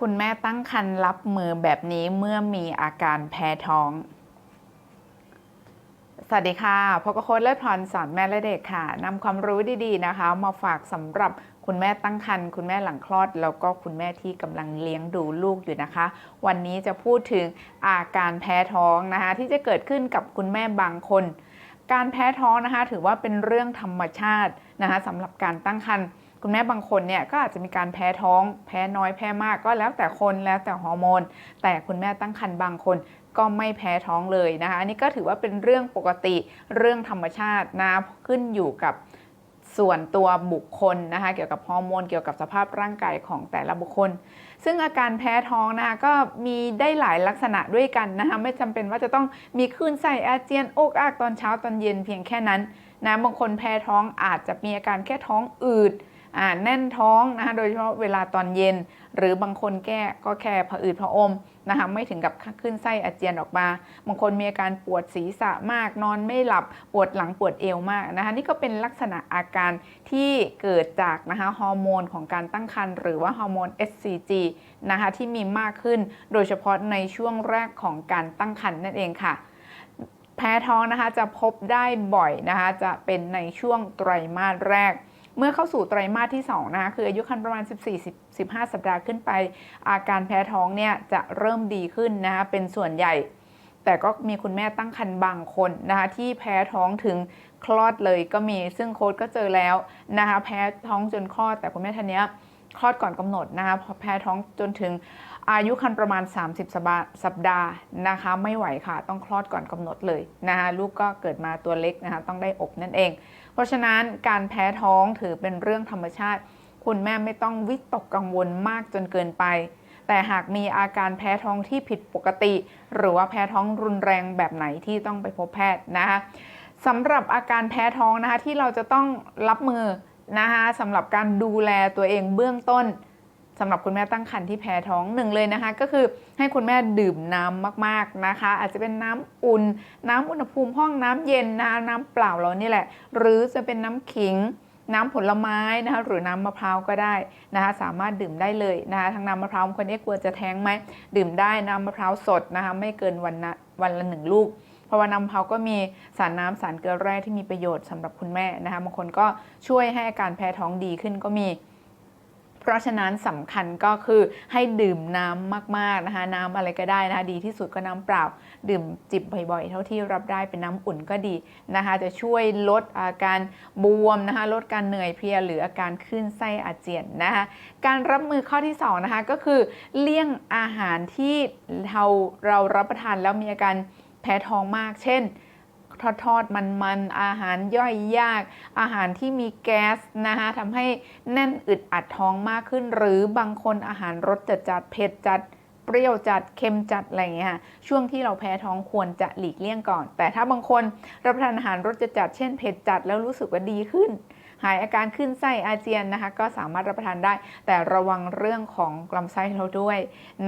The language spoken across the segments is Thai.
คุณแม่ตั้งครรภ์รับมือแบบนี้เมื่อมีอาการแพ้ท้อง สวัสดีค่ะพกโค้ชเลิศพรสอนแม่และเด็กค่ะนำความรู้ดีๆนะคะ มาฝากสำหรับคุณแม่ตั้งครรภ์คุณแม่หลังคลอด แล้วก็คุณแม่ที่กำลังเลี้ยงดูลูกอยู่นะคะ วันนี้จะพูดถึงอาการแพ้ท้องนะคะ ที่จะเกิดขึ้นกับคุณแม่บางคน การแพ้ท้องนะคะ ถือว่าเป็นเรื่องธรรมชาตินะคะสำหรับการตั้งครรภ์ คุณแม่บางคนเนี่ยก็อาจจะมีการแพ้ท้อง แพ้น้อยแพ้มากก็แล้วแต่คนแล้วแต่ฮอร์โมน แต่คุณแม่ตั้งครรภ์บางคนก็ไม่แพ้ท้องเลยนะคะอันนี้ก็ถือว่าเป็นเรื่องปกติเรื่องธรรมชาตินะขึ้นอยู่กับส่วนตัวบุคคลนะคะเกี่ยวกับฮอร์โมนเกี่ยวกับสภาพร่างกายของแต่ละบุคคล ซึ่งอาการแพ้ท้องนะคะก็มีได้หลายลักษณะด้วยกันนะคะไม่จำเป็นว่าจะต้องมีคลื่นไส้อาเจียนอกอากตอนเช้าตอนเย็นเพียงแค่นั้นนะบางคนแพ้ท้องอาจจะมีอาการแค่ท้องอืด แน่นท้องนะคะโดยเฉพาะเวลาตอนเย็น หรือบางคนแก้ก็แค่ผะอืดผะอมนะคะไม่ถึงกับขึ้นไส้อาเจียนออกมา บางคนมีอาการปวดศีรษะมาก นอนไม่หลับปวดหลังปวดเอวมากนะคะนี่ก็เป็นลักษณะอาการที่เกิดจากนะคะฮอร์โมนของการตั้งครรภ์หรือว่าฮอร์โมน SCG นะคะที่มีมากขึ้น โดยเฉพาะในช่วงแรกของการตั้งครรภ์นั่นเองค่ะแพ้ท้องนะคะจะพบได้บ่อยนะคะจะเป็นในช่วงไตรมาสแรก เมื่อเข้าสู่ไตรมาสที่2นะคะคืออายุครรภ์ประมาณ 14-15 สัปดาห์ขึ้นไป อาการแพ้ท้องเนี่ยจะเริ่มดีขึ้นนะคะเป็นส่วนใหญ่ แต่ก็มีคุณแม่ตั้งครรภ์บางคนนะคะที่แพ้ท้องถึงคลอดเลยก็มีซึ่งโค้ดก็เจอแล้วนะคะแพ้ท้องจนคลอด แต่คุณแม่ท่านเนี้ยคลอดก่อนกำหนดนะคะพอแพ้ท้องจนถึงอายุครรภ์ประมาณ 30สัปดาห์สัปดาห์นะคะ ไม่ไหวค่ะ ต้องคลอดก่อนกำหนดเลยนะคะลูกก็เกิดมาตัวเล็กนะคะ ต้องได้อบนั่นเอง ราะฉะนั้นการแพ้ท้องถือเป็นเรื่องธรรมชาติ คุณแม่ไม่ต้องวิตกกังวลมากจนเกินไป แต่หากมีอาการแพ้ท้องที่ผิดปกติ หรือว่าแพ้ท้องรุนแรงแบบไหนที่ต้องไปพบแพทย์นะคะสำหรับอาการแพ้ท้องนะคะที่เราจะต้องรับมือนะคะสำหรับการดูแลตัวเองเบื้องต้น สำหรับคุณแม่ตั้งครรภ์ที่แพ้ท้องหนึ่งเลยนะคะ ก็คือให้คุณแม่ดื่มน้ำมากๆนะคะ อาจจะเป็นน้ำอุ่น น้ำอุณหภูมิห้องน้ำเย็นนะน้ำเปล่าเรานี่แหละ หรือจะเป็นน้ำขิงน้ำผลไม้นะคะหรือน้ำมะพร้าวก็ได้นะคะสามารถดื่มได้เลยนะคะทั้งน้ำมะพร้าวคนนี้กลัวจะแท้งไหมดื่มได้น้ำมะพร้าวสดนะคะไม่เกินวันละวันละหนึ่งลูก เพราะว่าน้ำมะพร้าวก็มีสารน้ำสารเกลือแร่ที่มีประโยชน์สำหรับคุณแม่นะคะบางคนก็ช่วยให้อาการแพ้ท้องดีขึ้นก็มี เพราะฉะนั้นสำคัญก็คือให้ดื่มน้ำมากๆนะคะ น้ำอะไรก็ได้นะคะ ดีที่สุดก็น้ำเปล่า ดื่มจิบบ่อยๆ เท่าที่รับได้เป็นน้ำอุ่นก็ดีนะคะ จะช่วยลดอาการบวมนะคะ ลดการเหนื่อยเพลียหรืออาการขึ้นไส้อาเจียนนะคะ การรับมือข้อที่2นะคะก็คือเลี่ยงอาหารที่เราเรารับประทานแล้วมีอาการแพ้ท้องมาก เช่น ทอดทอดมันมันๆ อาหารย่อยยาก อาหารที่มีแก๊สนะคะทำให้แน่นอึดอัดท้องมากขึ้น หรือบางคนอาหารรสจัดจัดเผ็ดจัดเปรี้ยวจัดเค็มจัดอะไรอย่างเงี้ยค่ะช่วงที่เราแพ้ท้องควรจะหลีกเลี่ยงก่อน แต่ถ้าบางคนรับประทานอาหารรสจัดจัดเช่นเผ็ดจัดแล้วรู้สึกว่าดีขึ้น หายอาการขึ้นไส้อาเจียนนะคะ ก็สามารถรับประทานได้ แต่ระวังเรื่องของกลำไส้เราด้วย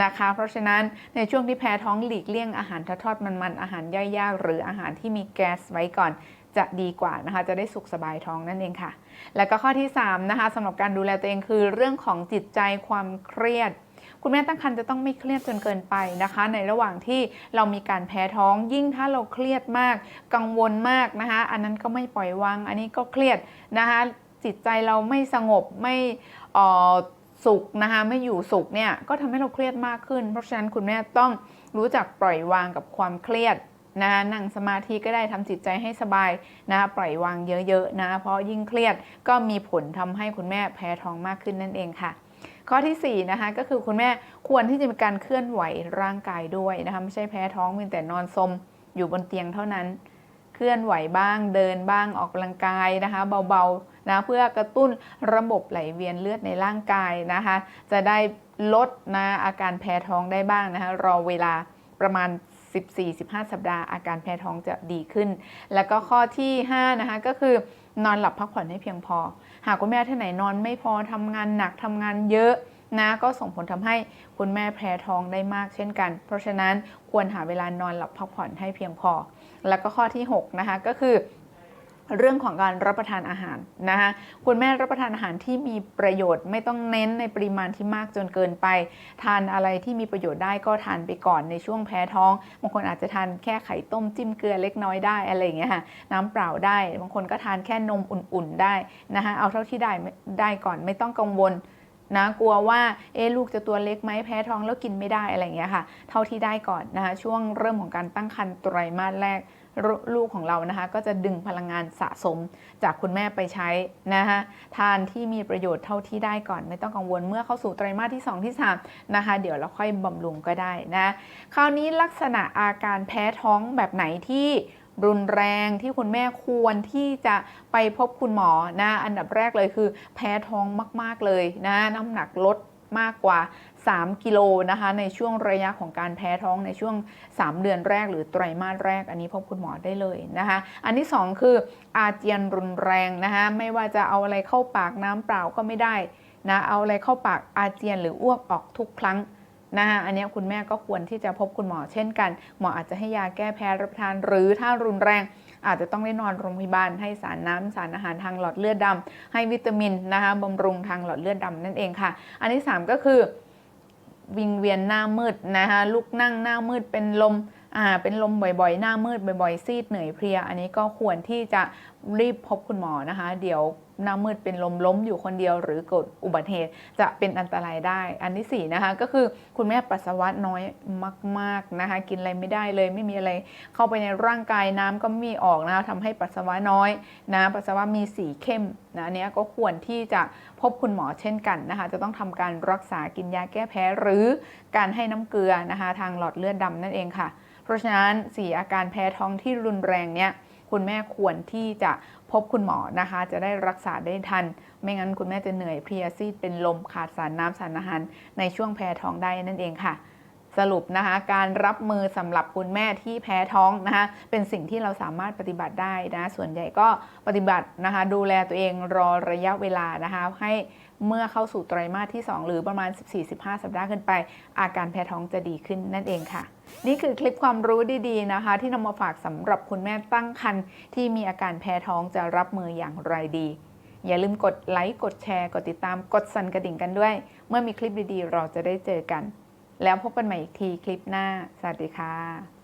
นะคะ เพราะฉะนั้นในช่วงที่แพ้ท้องหลีกเลี่ยงอาหารทอดมันๆอาหารย่อยยากหรืออาหารที่มีแก๊สไว้ก่อนจะดีกว่านะคะ จะได้สุขสบายท้องนั่นเองค่ะ แล้วก็ข้อที่3นะคะสำหรับการดูแลตัวเองคือเรื่องของจิตใจความเครียด คุณแม่ตั้งครรภ์จะต้องไม่เครียดจนเกินไปนะคะ ในระหว่างที่เรามีการแพ้ท้องยิ่งถ้าเราเครียดมาก กังวลมากนะคะ อันนั้นก็ไม่ปล่อยวาง อันนี้ก็เครียดนะคะ จิตใจเราไม่สงบไม่อสุขนะคะไม่อยู่สุขเนี่ยก็ทำให้เราเครียดมากขึ้น เพราะฉะนั้นคุณแม่ต้องรู้จักปล่อยวางกับความเครียดนะคะนั่งสมาธิก็ได้ทำจิตใจให้สบายนะคะปล่อยวางเยอะๆนะ เพราะยิ่งเครียดก็มีผลทำให้คุณแม่แพ้ท้องมากขึ้นนั่นเองค่ะ ข้อที่4นะคะก็คือคุณแม่ควรที่จะมีการเคลื่อนไหวร่างกายด้วยนะคะไม่ใช่แพ้ท้องเพียงแต่นอนสมอยู่บนเตียงเท่านั้น เคลื่อนไหวบ้างเดินบ้างออกกำลังกายนะคะเบาๆนะเพื่อกระตุ้นระบบไหลเวียนเลือดในร่างกายนะคะจะได้ลดนะอาการแพ้ท้องได้บ้างนะคะรอเวลาประมาณ 14-15 สัปดาห์อาการแพ้ท้องจะดีขึ้น แล้วก็ข้อที่5นะคะก็คือ นอนหลับพักผ่อนให้เพียงพอ หากคุณแม่ท่านไหนนอนไม่พอทำงานหนักทำงานเยอะนะก็ส่งผลทำให้คุณแม่แพ้ท้องได้มากเช่นกัน เพราะฉะนั้นควรหาเวลานอนหลับพักผ่อนให้เพียงพอ แล้วก็ข้อที่ 6 นะคะก็คือ เรื่องของการรับประทานอาหารนะคะคุณแม่รับประทานอาหารที่มีประโยชน์ไม่ต้องเน้นในปริมาณที่มากจนเกินไป ทานอะไรที่มีประโยชน์ได้ก็ทานไปก่อนในช่วงแพ้ท้อง บางคนอาจจะทานแค่ไข่ต้มจิ้มเกลือเล็กน้อยได้อะไรอย่างเงี้ยค่ะน้ำเปล่าได้ บางคนก็ทานแค่นมอุ่นๆได้นะคะเอาเท่าที่ได้ได้ก่อนไม่ต้องกังวลนะกลัวว่าเอ๊ลูกจะตัวเล็กไหมแพ้ท้องแล้วกินไม่ได้อะไรเงี้ยค่ะ เท่าที่ได้ก่อนนะคะช่วงเริ่มของการตั้งครรภ์ไตรมาสแรก ลูกของเรานะคะ ก็จะดึงพลังงานสะสมจากคุณแม่ไปใช้นะคะทานที่มีประโยชน์เท่าที่ได้ก่อน ไม่ต้องกังวลเมื่อเข้าสู่ไตรมาสที่ 2 ที่ 3 นะคะ เดี๋ยวเราค่อยบำรุงก็ได้นะคราวนี้ลักษณะอาการแพ้ท้องแบบไหนที่รุนแรงที่คุณแม่ควรที่จะไปพบคุณหมอนะ อันดับแรกเลยคือ แพ้ท้องมาก ๆเลยนะ น้ำหนักลด มากกว่า 3 กิโลนะคะ ในช่วงระยะของการแพ้ท้องในช่วง 3 เดือนแรกหรือไตรมาสแรก อันนี้พบคุณหมอได้เลยนะคะ อันที่ 2 คืออาเจียนรุนแรงนะคะไม่ว่าจะเอาอะไรเข้าปากน้ำเปล่าก็ไม่ได้นะเอาอะไรเข้าปากอาเจียนหรืออ้วกออกทุกครั้งนะคะอันนี้คุณแม่ก็ควรที่จะพบคุณหมอเช่นกัน หมออาจจะให้ยาแก้แพ้รับประทาน หรือถ้ารุนแรง อาจจะต้องได้นอนโรงพยาบาลให้สารน้ำสารอาหารทางหลอดเลือดดำให้วิตามินนะคะบำรุงทางหลอดเลือดดำนั่นเองค่ะ อันที่ 3 ก็คือวิงเวียนหน้ามืดนะคะลุกนั่งหน้ามืดเป็นลม อ่าเป็นลมบ่อยๆ หน้ามืดบ่อยๆ ซีดเหนื่อยเพลีย อันนี้ก็ควรที่จะรีบพบคุณหมอนะคะ เดี๋ยวหน้ามืดเป็นลมล้มอยู่คนเดียว หรือเกิดอุบัติเหตุจะเป็นอันตรายได้ อันที่สี่นะคะก็คือคุณแม่ปัสสาวะน้อยมากๆนะคะ กินอะไรไม่ได้เลย ไม่มีอะไรเข้าไปในร่างกายน้ำก็ไม่มีออกนะคะทำให้ปัสสาวะน้อยนะปัสสาวะมีสีเข้มนะเนี้ยก็ควรที่จะพบคุณหมอเช่นกันนะคะ จะต้องทำการรักษากินยาแก้แพ้หรือการให้น้ำเกลือนะคะ ทางหลอดเลือดดำนั่นเองค่ะ ราะฉะนั้นสีอาการแพ้ท้องที่รุนแรงเนี่ยคุณแม่ควรที่จะพบคุณหมอนะคะ จะได้รักษาได้ทัน ไม่งั้นคุณแม่จะเหนื่อยเพลียซีดเป็นลมขาดสารน้ำสารอาหารในช่วงแพ้ท้องได้นั่นเองค่ะ สรุปนะคะการรับมือสำหรับคุณแม่ที่แพ้ท้องนะคะเป็นสิ่งที่เราสามารถปฏิบัติได้นะ ส่วนใหญ่ก็ปฏิบัตินะคะ ดูแลตัวเองรอระยะเวลานะคะให้เมื่อเข้าสู่ไตรมาสที่ 2 หรือประมาณ 14-15 สัปดาห์ขึ้นไป อาการแพ้ท้องจะดีขึ้นนั่นเองค่ะ นี่คือคลิปความรู้ดีๆนะคะ ที่นำมาฝากสำหรับคุณแม่ตั้งครรภ์ที่มีอาการแพ้ท้องจะรับมืออย่างไรดี อย่าลืมกดไลค์กดแชร์ กดติดตามกดสั่นกระดิ่งกันด้วย เมื่อมีคลิปดีๆ เราจะได้เจอกัน แล้วพบกันใหม่อีกทีคลิปหน้า สวัสดีค่ะ